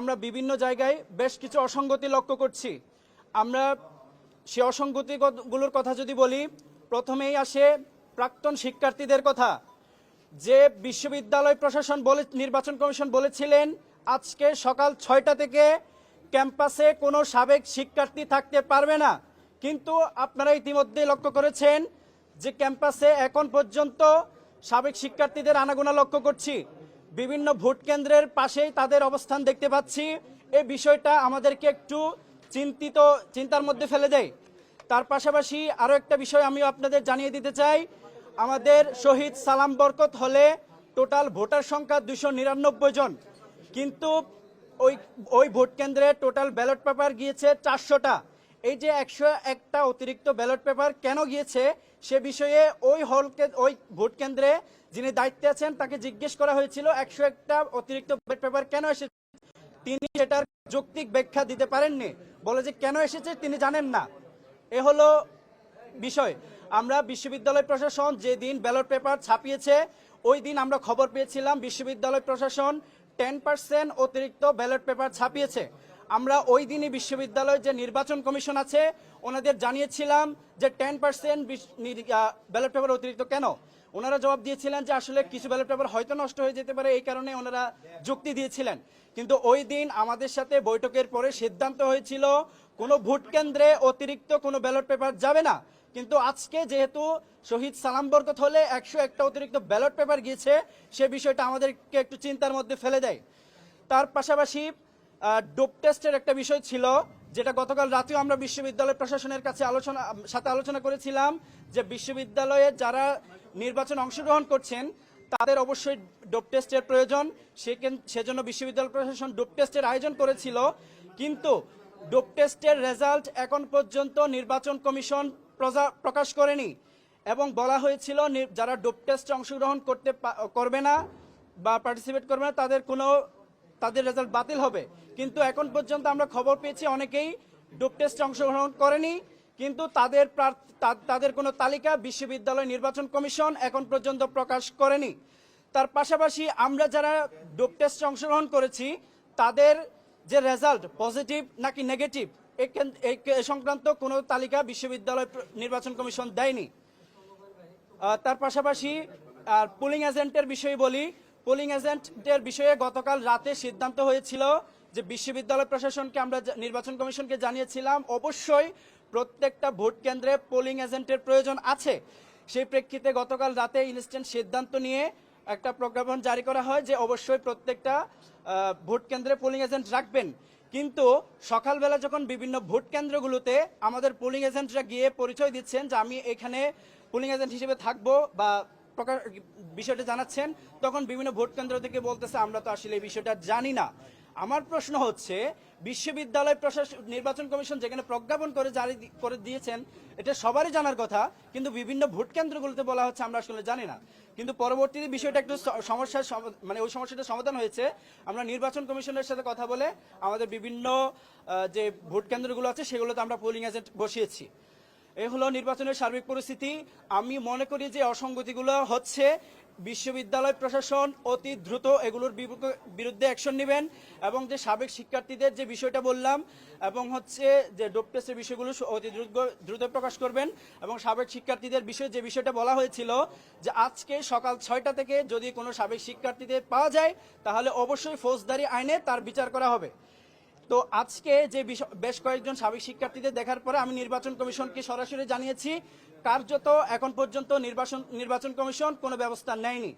আমরা বিভিন্ন জায়গায় বেশ কিছু অসঙ্গতি লক্ষ্য করছি। আমরা সে অসঙ্গতিগুলোর কথা যদি বলি, প্রথমেই আসে প্রাক্তন শিক্ষার্থীদের কথা। যে বিশ্ববিদ্যালয় প্রশাসন বলে, নির্বাচন কমিশন বলেছিলেন, আজকে সকাল ছয়টা থেকে ক্যাম্পাসে কোনো সাবেক শিক্ষার্থী থাকতে পারবে না। কিন্তু আপনারা ইতিমধ্যে লক্ষ্য করেছেন যে ক্যাম্পাসে এখন পর্যন্ত সাবেক শিক্ষার্থীদের আনাগোনা লক্ষ্য করছি। বিভিন্ন ভোট কেন্দ্রের পাশেই তাদের অবস্থান দেখতে পাচ্ছি। এই বিষয়টা আমাদেরকে একটু চিন্তিত, চিন্তার মধ্যে ফেলে দেয়। তার পাশাপাশি আরও একটা বিষয় আমি আপনাদের জানিয়ে দিতে চাই। আমাদের শহীদ সালাম বরকত হলে টোটাল ভোটার সংখ্যা দুশো নিরানব্বই জন। কিন্তু ওই ওই ভোট কেন্দ্রে টোটাল ব্যালট পেপার গিয়েছে চারশোটা। এই যে একশো একটা অতিরিক্ত ব্যালট পেপার কেন গিয়েছে সে বিষয়ে ওই হলকে ওই ভোট কেন্দ্রে যিনি দায়িত্বে আছেন, তাকে জিজ্ঞেস করা হয়েছিল, একশো একটা অতিরিক্ত পেপার কেন এসেছে? তিনি সেটার যৌক্তিক ব্যাখ্যা দিতে পারেননি। বলে যে কেন এসেছে তিনি জানেন না। এ হলো বিষয়। আমরা বিশ্ববিদ্যালয় প্রশাসন যে দিন ব্যালট পেপার ছাপিয়েছে, ওই দিন আমরা খবর পেয়েছিলাম বিশ্ববিদ্যালয় প্রশাসন টেন পার্সেন্ট অতিরিক্ত ব্যালট পেপার ছাপিয়েছে। আমরা ওই দিনই বিশ্ববিদ্যালয়ের যে নির্বাচন কমিশন আছে, ওনাদের জানিয়েছিলাম যে টেন পার্সেন্ট ব্যালট পেপার অতিরিক্ত। কেন? ওনারা জবাব দিয়েছিলেন যে আসলে কিছু ব্যালট পেপার হয়তো নষ্ট হয়ে যেতে পারে, এই কারণে ওনারা যুক্তি দিয়েছিলেন। কিন্তু ওই দিন আমাদের সাথে বৈঠকের পরে সিদ্ধান্ত হয়েছিল, কোনো ভোট কেন্দ্রে অতিরিক্ত কোনো ব্যালট পেপার যাবে না। কিন্তু আজকে যেহেতু শহীদ সালাম বরকত হলে একশো একটা অতিরিক্ত ব্যালট পেপার গিয়েছে, সে বিষয়টা আমাদেরকে একটু চিন্তার মধ্যে ফেলে দেয়। তার পাশাপাশি ডোপ টেস্টের একটা বিষয় ছিল, যেটা গতকাল রাতেও আমরা বিশ্ববিদ্যালয় প্রশাসনের কাছে আলোচনা, সাথে আলোচনা করেছিলাম যে বিশ্ববিদ্যালয়ে যারা নির্বাচন অংশগ্রহণ করছেন, তাদের অবশ্যই ডোপ টেস্টের প্রয়োজন। সেজন্য বিশ্ববিদ্যালয় প্রশাসন ডোপ টেস্টের আয়োজন করেছিল। কিন্তু ডোপ টেস্টের রেজাল্ট এখন পর্যন্ত নির্বাচন কমিশন প্রকাশ করেনি। এবং বলা হয়েছিল যারা ডোপ টেস্টে অংশগ্রহণ করতে করবে না বা পার্টিসিপেট করবে না, তাদের কোনো তাদের রেজাল্ট বাতিল হবে। কিন্তু এখন পর্যন্ত আমরা খবর পেয়েছি অনেকেই ডোপ টেস্টে অংশগ্রহণ করেনি, কিন্তু তাদের তাদের কোনো তালিকা বিশ্ববিদ্যালয় নির্বাচন কমিশন এখন পর্যন্ত প্রকাশ করেনি। তার পাশাপাশি আমরা যারা ডোপ টেস্টে অংশগ্রহণ করেছি, তাদের যে রেজাল্ট পজিটিভ নাকি নেগেটিভ এই সংক্রান্ত কোনো তালিকা বিশ্ববিদ্যালয় নির্বাচন কমিশন দেয়নি। তার পাশাপাশি আর পুলিং এজেন্টের বিষয়ে বলি পুলিং এজেন্টের বিষয়ে গতকাল রাতে সিদ্ধান্ত হয়েছিল যে বিশ্ববিদ্যালয় প্রশাসনকে আমরা নির্বাচন কমিশনকে জানিয়েছিলাম, অবশ্যই প্রত্যেকটা ভোট কেন্দ্রে পোলিং এজেন্টের প্রয়োজন আছে। সেই প্রেক্ষিতে গতকাল রাতে ইনস্ট্যান্ট সিদ্ধান্ত নিয়ে একটা প্রজ্ঞাপন জারি করা হয় যে অবশ্যই প্রত্যেকটা ভোট কেন্দ্রে পোলিং এজেন্ট রাখবেন। কিন্তু সকালবেলা যখন বিভিন্ন ভোট কেন্দ্রগুলোতে আমাদের পোলিং এজেন্টরা গিয়ে পরিচয় দিচ্ছেন যে আমি এখানে পোলিং এজেন্ট হিসেবে থাকব বা প্রকার বিষয়টা জানাচ্ছেন, তখন বিভিন্ন ভোট কেন্দ্র থেকে বলতেছে, আমরা তো আসলে এই বিষয়টা জানি না। আমার প্রশ্ন হচ্ছে, বিশ্ববিদ্যালয় প্রশাসন নির্বাচন কমিশন যেখানে প্রজ্ঞাপন করে জারি করে দিয়েছেন, এটা সবারই জানার কথা, কিন্তু বিভিন্ন ভোট কেন্দ্রগুলোতে বলা হচ্ছে, আমরা আসলে জানি না। কিন্তু পরবর্তীতে বিষয়টা একটু সমস্যার সম- মানে ওই সমস্যাটা সমাধান হয়েছে। আমরা নির্বাচন কমিশনের সাথে কথা বলে, আমাদের বিভিন্ন যে ভোট কেন্দ্রগুলো আছে, সেগুলোতে আমরা পোলিং এজেন্ট বসিয়েছি। এ হলো নির্বাচনের সার্বিক পরিস্থিতি। আমি মনে করি যে অসঙ্গতিগুলো হচ্ছে বিশ্ববিদ্যালয় প্রশাসন অতি দ্রুত এগুলোর বিরুদ্ধে অ্যাকশন নেবেন এবং যে সাবেক শিক্ষার্থীদের যে বিষয়টা বললাম এবং হচ্ছে যে ডোপ টেস্টের বিষয়গুলো অতি দ্রুত দ্রুত প্রকাশ করবেন এবং সাবেক শিক্ষার্থীদের বিষয়ে যে বিষয়টা বলা হয়েছিল যে আজকে সকাল ছয়টা থেকে যদি কোনো সাবেক শিক্ষার্থীদের পাওয়া যায় তাহলে অবশ্যই ফৌজদারি আইনে তার বিচার করা হবে। তো আজকে যে বেশ কয়েকজন সাবেক শিক্ষার্থীদের দেখার পরে আমি নির্বাচন কমিশনকে সরাসরি জানিয়েছি, কার্যত এখন পর্যন্ত নির্বাচন নির্বাচন কমিশন কোনো ব্যবস্থা নেয়নি।